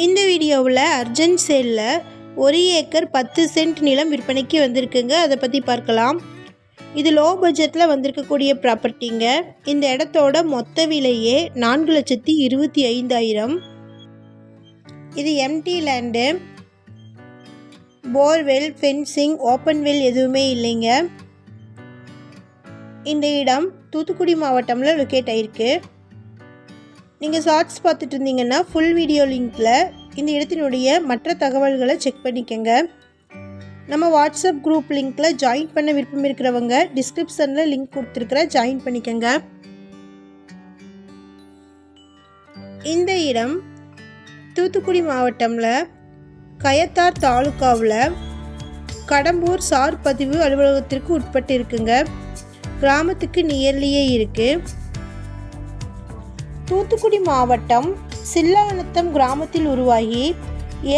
இந்த வீடியோவில் அர்ஜென்ட் சேலில் ஒரு ஏக்கர் பத்து சென்ட் நிலம் விற்பனைக்கு வந்திருக்குங்க. அதை பற்றி பார்க்கலாம். இது லோ பட்ஜெட்டில் வந்திருக்கக்கூடிய ப்ராப்பர்ட்டிங்க இந்த இடத்தோட மொத்த விலையே நான்கு லட்சத்தி இருபத்தி ஐந்தாயிரம். இது empty land borewell fencing open well எதுவுமே இல்லைங்க. இந்த இடம் தூத்துக்குடி மாவட்டமில் லொக்கேட் ஆயிருக்கு. நீங்கள் ஷார்ட்ஸ் பார்த்துட்டு இருந்தீங்கன்னா ஃபுல் வீடியோ லிங்க்கில் இந்த இடத்தினுடைய மற்ற தகவல்களை செக் பண்ணிக்கோங்க. நம்ம வாட்ஸ்அப் குரூப் லிங்க்கில் ஜாயின் பண்ண விருப்பம் இருக்கிறவங்க டிஸ்கிரிப்ஷனில் லிங்க் கொடுத்துருக்குற ஜாயின் பண்ணிக்கோங்க. இந்த இடம் தூத்துக்குடி மாவட்டமில் கயத்தார் தாலுக்காவில் கடம்பூர் சார் பதிவு அலுவலகத்திற்கு உட்பட்டு இருக்குங்க கிராமத்துக்கு நியர்லியே இருக்குது தூத்துக்குடி மாவட்டம் சில்லானத்தம் கிராமத்தில் உருவாகி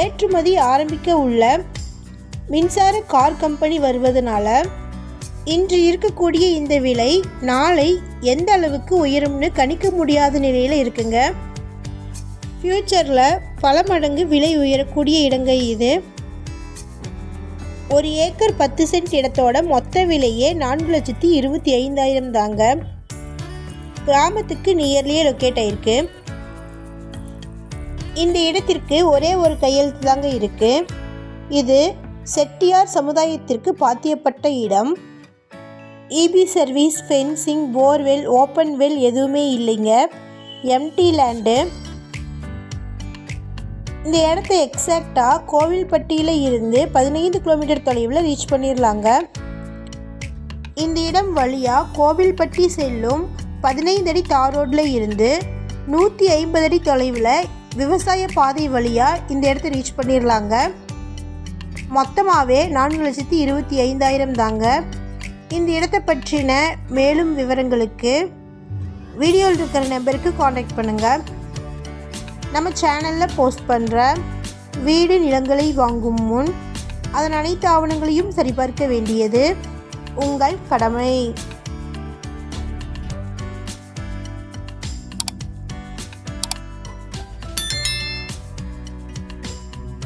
ஏற்றுமதி ஆரம்பிக்க உள்ள மின்சார கார் கம்பெனி வருவதனால இன்று இருக்கக்கூடிய இந்த விலை நாளை எந்த அளவுக்கு உயரும்னு கணிக்க முடியாத நிலையில் இருக்குங்க. ஃப்யூச்சரில் பல மடங்கு விலை உயரக்கூடிய இடங்க இது. ஒரு ஏக்கர் பத்து சென்ட் இடத்தோட மொத்த விலையே நான்கு லட்சத்தி இருபத்தி ஐந்தாயிரம் தாங்க. கிராமத்துக்கு நியர்லியே லொக்கேட் ஆயிருக்கு. இந்த இடத்திற்கு ஒரே ஒரு கையெழுத்து தாங்க இருக்கு. இது செட்டியார் சமுதாயத்திற்கு பாத்தியப்பட்ட இடம். EB service fencing borewell open well எதுவுமே இல்லைங்க. Empty land. இந்த இடத்த எக்ஸாக்டாக கோவில்பட்டியில் இருந்து பதினைந்து கிலோமீட்டர் தொலைவில் ரீச் பண்ணிடலாங்க இந்த இடம் வழியாக கோவில்பட்டி செல்லும் பதினைந்து அடி தார் ரோட்டில் இருந்து நூற்றி ஐம்பது அடி தொலைவில் விவசாய பாதை வழியாக இந்த இடத்த ரீச் பண்ணிடலாங்க. மொத்தமாகவே நான்கு லட்சத்தி இருபத்தி ஐந்தாயிரம் தாங்க. இந்த இடத்தை பற்றின மேலும் விவரங்களுக்கு வீடியோவில் இருக்கிற நம்பருக்கு காண்டாக்ட் பண்ணுங்கள் நம்ம சேனலில் போஸ்ட் பண்ணுற வீடு நிலங்களை வாங்கும் முன் அதன் அனைத்து ஆவணங்களையும் சரிபார்க்க வேண்டியது உங்கள் கடமை.